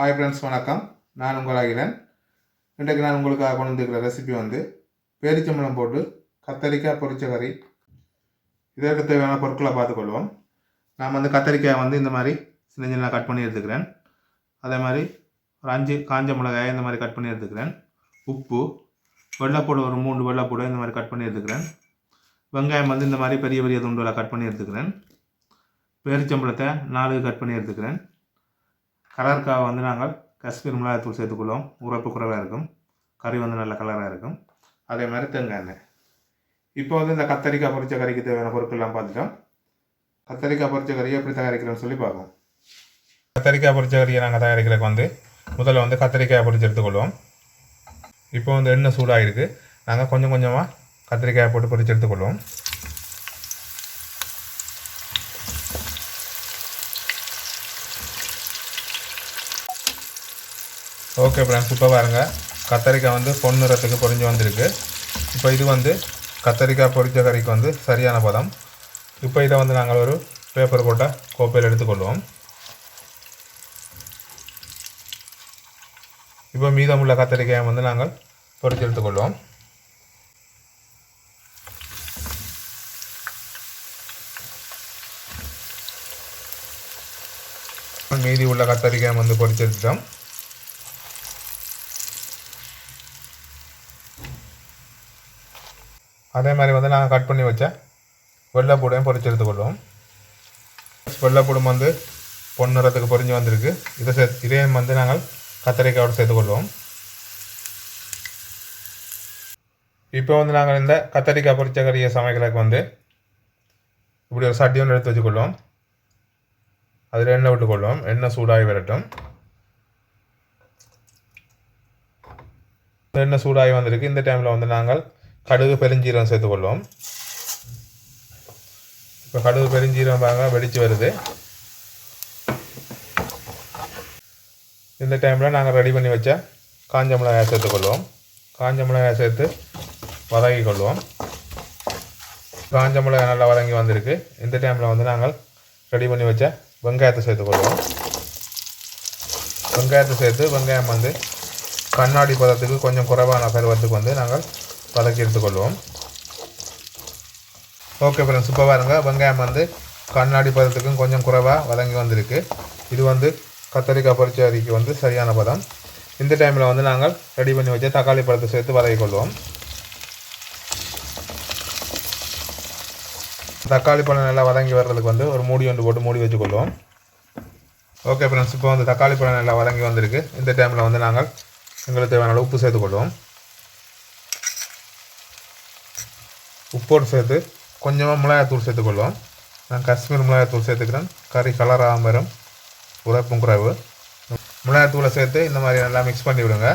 Hi friends வணக்கம். நான் உங்கள் அகிலன். இன்றைக்கு நான் உங்களுக்காக கொண்டு வந்துருக்கிற ரெசிபி வந்து பேரிச்சம்பழம் போட்டு கத்தரிக்காய் பொரிச்ச கறி. இதற்கு தேவையான பொருட்களை பார்த்துக்கொள்வோம். நான் வந்து கத்தரிக்காய் வந்து இந்த மாதிரி சின்ன சின்ன கட் பண்ணி எடுத்துக்கிறேன். அதே மாதிரி ஒரு அஞ்சு காஞ்ச மிளகாயை இந்த மாதிரி கட் பண்ணி எடுத்துக்கிறேன். உப்பு வெள்ளைப்பூடு ஒரு மூணு வெள்ளைப்பூடு இந்த மாதிரி கட் பண்ணி எடுத்துக்கிறேன். வெங்காயம் வந்து இந்த மாதிரி பெரிய பெரிய துண்டுகளை கட் பண்ணி எடுத்துக்கிறேன். பேரிச்சம்பழத்தை நாலு கட் பண்ணி எடுத்துக்கிறேன். கலருக்காக வந்து நாங்கள் காஷ்மீர் மிளகாய்த்தூள் சேர்த்துக்கொள்வோம். உரப்பு குறைவாக இருக்கும். கறி வந்து நல்ல கலராக இருக்கும். அதே மாதிரி தேங்காய் எண்ணெய். இப்போ வந்து இந்த கத்தரிக்காய் பொரிச்ச கறிக்கு தேவையான பொருட்கள்லாம் பார்த்துட்டோம். கத்தரிக்காய் பொரிச்ச கறியை எப்படி தயாரிக்கிறோன்னு சொல்லி பார்ப்போம். கத்தரிக்காய் பொரிச்ச கறியை நாங்கள் தயாரிக்கிறதுக்கு வந்து முதல்ல வந்து கத்தரிக்காய் பொரிச்சு எடுத்துக்கொள்வோம். இப்போ வந்து எண்ணெய் சூடாகிருக்கு நாங்கள் கொஞ்சம் கொஞ்சமாக கத்திரிக்காயை போட்டு பொரிச்சு எடுத்துக்கொள்வோம். ஓகே ஃப்ரெண்ட்ஸ் இப்போ பாருங்கள் கத்தரிக்காய் வந்து பொன்னிறத்துக்கு பொறிஞ்சு வந்திருக்கு. இப்போ இது வந்து கத்தரிக்காய் பொறிஞ்ச கறிக்கு வந்து சரியான பதம். இப்போ இதை வந்து நாங்கள் ஒரு பேப்பர் போட்ட கோப்பையில் எடுத்துக்கொள்வோம். இப்போ மீதமுள்ள கத்தரிக்காயை வந்து நாங்கள் பொறிச்சு எடுத்துக்கொள்வோம். மீதி உள்ள கத்தரிக்காய் வந்து பொரிச்சு அதே மாதிரி வந்து நாங்கள் கட் பண்ணி வச்ச வெள்ளைப்பூடையும் பொறிச்சு எடுத்துக்கொள்வோம். வெள்ளைப்பூடும் வந்து பொன்னிறத்துக்கு பொரிஞ்சு வந்திருக்கு. இதை சே இதையும் வந்து நாங்கள் கத்திரிக்காயோடு சேர்த்துக்கொள்வோம். இப்போ வந்து நாங்கள் இந்த கத்தரிக்காய் பொரிச்ச கறியை சமைக்கிறதுக்கு வந்து இப்படி ஒரு சட்டி ஒன்று எடுத்து வச்சுக்கொள்வோம். அதில் எண்ணெய் விட்டுக்கொள்வோம். எண்ணெய் சூடாகி வரட்டும். எண்ணெய் சூடாகி வந்திருக்கு. இந்த டைமில் வந்து நாங்கள் கடுகு பெருஞ்சீரம் சேர்த்துக்கொள்வோம். இப்போ கடுகு பெருஞ்சீரம் பாருங்க வெடித்து வருது. இந்த டைமில் நாங்கள் ரெடி பண்ணி வச்ச காஞ்ச மிளகாய் சேர்த்துக்கொள்வோம். காஞ்ச மிளகாய் சேர்த்து வதக்கி கொள்வோம் காஞ்ச மிளகாய் நல்லா வதங்கி வந்திருக்கு. இந்த டைமில் வந்து நாங்கள் ரெடி பண்ணி வச்ச வெங்காயத்தை சேர்த்துக்கொள்வோம். வெங்காயத்தை சேர்த்து வெங்காயம் வந்து கண்ணாடி பதத்துக்கு கொஞ்சம் குறைவான பருவத்துக்கு வந்து நாங்கள் வதக்கி எடுத்துக்கொள்வோம் ஓகே ஃப்ரெண்ட்ஸ் இப்போ பாருங்க வெங்காயம் வந்து கண்ணாடி பதத்துக்கும் கொஞ்சம் குறைவாக வதங்கி வந்திருக்கு. இது வந்து கத்தரிக்காய் பொரிச்சரிக்கு வந்து சரியான பதம். இந்த டைமில் வந்து நாங்கள் ரெடி பண்ணி வச்சு தக்காளி பழத்தை சேர்த்து வதக்கிக் கொள்வோம் தக்காளி பழம் நல்லா வதங்கி வர்றதுக்கு வந்து ஒரு மூடி ஒன்று போட்டு மூடி வச்சுக்கொள்வோம். ஓகே ஃப்ரெண்ட்ஸ் இப்போ வந்து தக்காளி பழம் நல்லா வதங்கி வந்திருக்கு. இந்த டைமில் வந்து நாங்கள் எங்களுக்கு தேவையான உப்பு சேர்த்துக்கொள்வோம். உப்போடு சேர்த்து கொஞ்சமாக மிளகாய்த்தூள் சேர்த்துக்கொள்வோம். நான் காஷ்மீர் மிளகாய்த்தூள் சேர்த்துக்கிறேன். கறி கலராக வரும். உரைப்பும் குறைவு. மிளகாய்த்தூளை சேர்த்து இந்த மாதிரி நல்லா மிக்ஸ் பண்ணி விடுங்க.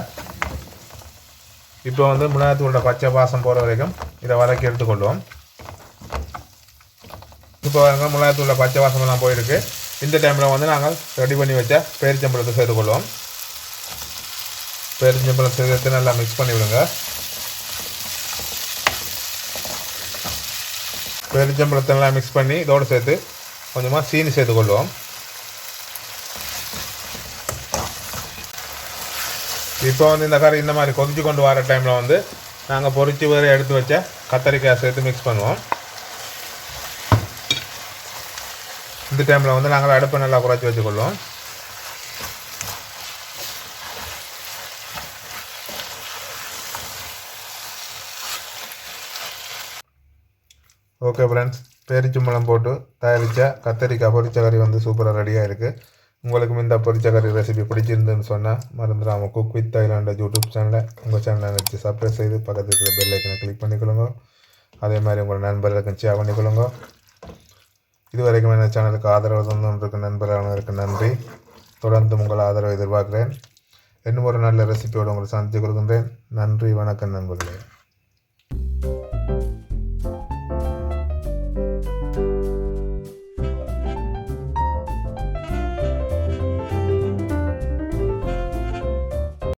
இப்போ வந்து மிளகாய்த்தூளோட பச்சை பாசம் போகிற வரைக்கும் இதை வதக்கி எடுத்துக்கொள்வோம். இப்போ வந்து மிளகாத்தூளில் பச்சை வாசமெல்லாம் போயிருக்கு. இந்த டைமில் வந்து நாங்கள் ரெடி பண்ணி வச்ச பேரிச்சம்பழத்தை சேர்த்துக்கொள்வோம். பேரிச்சம்பழம் சேர்த்து நல்லா மிக்ஸ் பண்ணி விடுங்க. எல்லாம் மிக்ஸ் பண்ணி இதோடு சேர்த்து கொஞ்சமாக சீனி சேர்த்துக்கொள்வோம். இப்போ வந்து இந்த கறி இந்த மாதிரி கொதிச்சு கொண்டு வர டைமில் வந்து நாங்கள் பொறிச்சு வேறு எடுத்து வச்ச கத்தரிக்காய் சேர்த்து மிக்ஸ் பண்ணுவோம். இந்த டைமில் வந்து நாங்கள் அடுப்பை நல்லா குறைச்சி வச்சுக்கொள்வோம். ஓகே ஃப்ரெண்ட்ஸ் பேரிச்சம்பழம் போட்டு தயாரித்தா கத்தரிக்காய் பொரிச்ச கறி வந்து சூப்பராக ரெடியாக இருக்குது உங்களுக்கு இந்த பொரிச்ச கறி ரெசிபி பிடிச்சிருந்துன்னு சொன்னால் மறந்துடாமல் குக் வித் தைலாண்ட யூடியூப் சேனலை உங்கள் சேனலை நினச்சி சப்ஸ்கிரைப் செய்து பக்கத்தில் இருக்கிற பெல் ஐக்கனை கிளிக் பண்ணிக்கொள்ளுங்க. அதே மாதிரி உங்கள் நண்பர்களுக்கு ஷேர் பண்ணிக்கொள்ளுங்க. இது வரைக்கும் என்ன சேனலுக்கு ஆதரவு தந்துருக்கு நண்பர்களுக்கு நன்றி. தொடர்ந்து உங்கள் ஆதரவை எதிர்பார்க்குறேன். இன்னும் ஒரு நல்ல ரெசிபியோடு உங்களை சந்தித்து கொடுக்கின்றேன் நன்றி வணக்கம் நண்பர்களே.